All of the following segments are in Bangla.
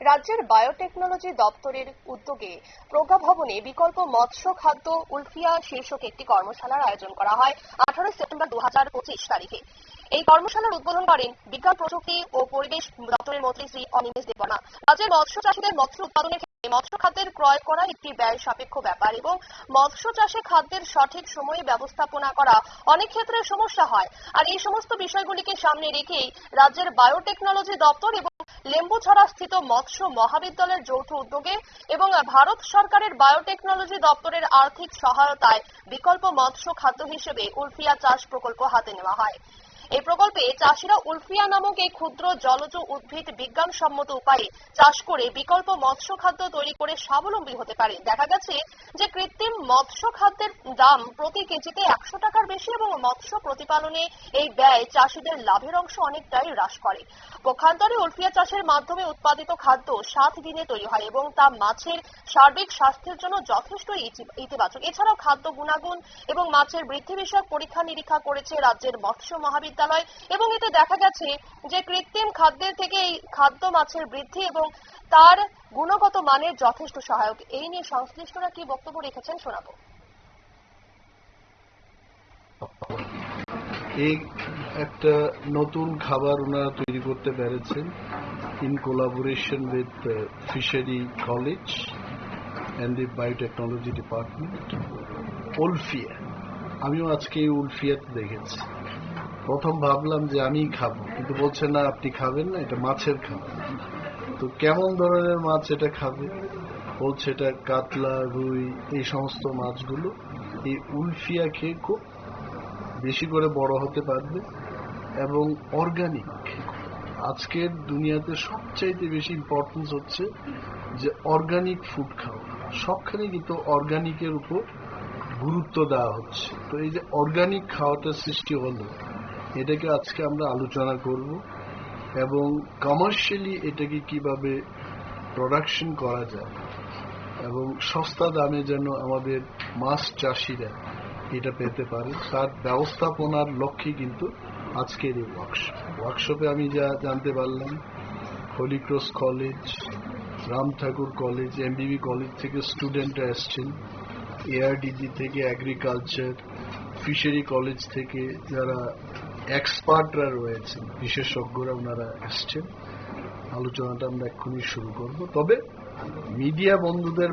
রাজ্যের বায়োটেকনোলজি দপ্তরের উদ্যোগে প্রজ্ঞা ভবনে বিকল্প মৎস্য খাদ্য উলফিয়া শীর্ষক একটি কর্মশালার আয়োজন করা হয় আঠারোই সেপ্টেম্বর দুহাজার পঁচিশ তারিখে। এই কর্মশালার উদ্বোধন করেন বিজ্ঞান, প্রযুক্তি ও পরিবেশ দপ্তরের মন্ত্রী শ্রী অনিমেষ দেবনা রাজ্যের মৎস্য চাষীদের মৎস্য উৎপাদনের ক্ষেত্রে মৎস্য খাদ্যের ক্রয় করা একটি ব্যয় সাপেক্ষ ব্যাপার এবং মৎস্য চাষে খাদ্যের সঠিক সময়ে ব্যবস্থাপনা করা অনেক ক্ষেত্রে সমস্যা হয়। আর এই সমস্ত বিষয়গুলিকে সামনে রেখেই রাজ্যের বায়োটেকনোলজি দপ্তর এবং লেম্বুছড়া স্থিত মৎস্য মহাবিদ্যালয়ের যৌথ উদ্যোগে এবং ভারত সরকারের বায়োটেকনোলজি দপ্তরের আর্থিক সহায়তায় বিকল্প মৎস্য খাদ্য হিসেবে উলফিয়া চাষ প্রকল্প হাতে নেওয়া হয়। এই প্রকল্পে চাষিরা উলফিয়া নামক এই ক্ষুদ্র জলজ উদ্ভিদ বিজ্ঞানসম্মত উপায়ে চাষ করে বিকল্প মৎস্য খাদ্য তৈরি করে স্বাবলম্বী হতে পারে। দেখা গেছে যে কৃত্রিম মৎস্য খাদ্যের দাম প্রতি কেজিতে একশো টাকার বেশি এবং মৎস্য প্রতিপালনে এই ব্যয় চাষিদের লাভের অংশ অনেকটাই হ্রাস করে। পক্ষান্তরে উলফিয়া চাষের মাধ্যমে উৎপাদিত খাদ্য সাত দিনে তৈরি হয় এবং তা মাছের সার্বিক স্বাস্থ্যের জন্য যথেষ্ট ইতিবাচক। এছাড়াও খাদ্য গুণাগুণ এবং মাছের বৃদ্ধি বিষয়ক পরীক্ষা নিরীক্ষা করেছে রাজ্যের মৎস্য মহাবিদ্যালয় এবং এতে দেখা গেছে যে কৃত্রিম খাদ্যের থেকে এই খাদ্য মাছের বৃদ্ধি এবং তার গুণগত মানের যথেষ্ট সহায়ক। এই নিয়ে সংশ্লিষ্টরা কি বক্তব্য রেখেছেন শোনাবো। এই একটা নতুন খাবার ওনারা তৈরি করতে পেরেছেন in collaboration with fishery college and the biotechnology department Wolffia আমিও আজকে এই উলফিয়াতে দেখেছি। প্রথম ভাবলাম যে আমি খাব, কিন্তু বলছে, না, আপনি খাবেন না, এটা মাছের খাবার। তো কেমন ধরনের মাছ এটা খাবে? বলছে, এটা কাতলা, রুই, এই সমস্ত মাছগুলো। এই উলফিয়া খেয়ে খুব বেশি করে বড় হতে পারবে এবং অর্গানিক আজকের দুনিয়াতে সবচাইতে বেশি ইম্পর্টেন্স হচ্ছে যে অর্গানিক ফুড খাওয়া। সবখানে কিন্তু অর্গানিকের উপর গুরুত্ব দেওয়া হচ্ছে। তো এই যে অর্গানিক খাওয়াটা সৃষ্টি হলো এটাকে আজকে আমরা আলোচনা করব এবং কমার্শিয়ালি এটাকে কীভাবে প্রোডাকশন করা যায় এবং সস্তা দামে যেন আমাদের মাছ চাষিরা এটা পেতে পারে। তার ব্যবস্থাপনার লক্ষ্যে কিন্তু আজকের এই ওয়ার্কশপ ওয়ার্কশপে আমি যা জানতে পারলাম Holy Cross college Ram Thakur college MBB college থেকে স্টুডেন্টরা এসছেন এআরডিজি থেকে অ্যাগ্রিকালচার ফিশারি কলেজ থেকে যারা এক্সপার্টরা রয়েছেন বিশেষজ্ঞরা ওনারা এসছেন। আলোচনাটা আমরা এক্ষুনি শুরু করব। তবে মিডিয়া বন্ধুদের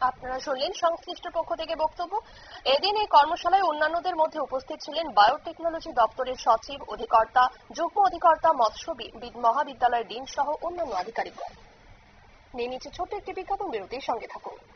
আপনারা শুনলেন সংশ্লিষ্ট পক্ষ থেকে বক্তব্য। এদিন এই কর্মশালায় অন্যান্যদের মধ্যে উপস্থিত ছিলেন বায়োটেকনোলজি দপ্তরের সচিব, অধিকর্তা, যুগ্ম অধিকর্তা, মৎস্য মহাবিদ্যালয়ের ডিন সহ অন্যান্য আধিকারিকগণ নিয়ে নিচ্ছে ছোট্ট একটি বিজ্ঞাপন বিরতির সঙ্গে থাকুন।